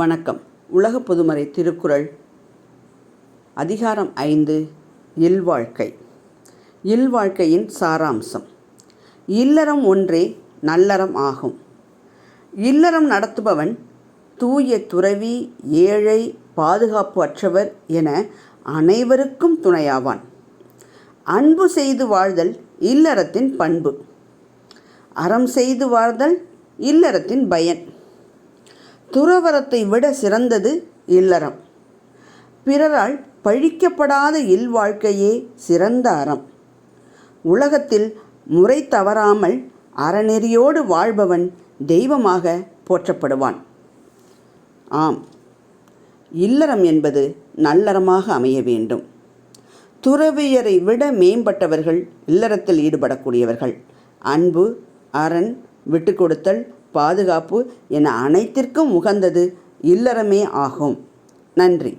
வணக்கம். உலக பொதுமறை திருக்குறள் அதிகாரம் ஐந்து இல்வாழ்க்கை இல்வாழ்க்கையின் சாராம்சம். இல்லறம் ஒன்றே நல்லறம் ஆகும். இல்லறம் நடத்துபவன் தூய துறவி ஏழை பாதுகாப்பு அற்றவர் என அனைவருக்கும் துணையாவான். அன்பு செய்து வாழ்தல் இல்லறத்தின் பண்பு. அறம் செய்து வாழ்தல் இல்லறத்தின் பயன். துறவரத்தை விட சிறந்தது இல்லறம். பிறரால் பழிக்கப்படாத இல்வாழ்க்கையே சிறந்த அறம். உலகத்தில் முறை தவறாமல் அறநெறியோடு வாழ்பவன் தெய்வமாக போற்றப்படுவான். ஆம் இல்லறம் என்பது நல்லறமாக அமைய வேண்டும். துறவியரை விட மேம்பட்டவர்கள் இல்லறத்தில் ஈடுபடக்கூடியவர்கள். அன்பு அரண் விட்டுக்கொடுத்தல் பாதுகாப்பு என அனைத்திற்கும் உகந்தது இல்லறமே ஆகும். நன்றி.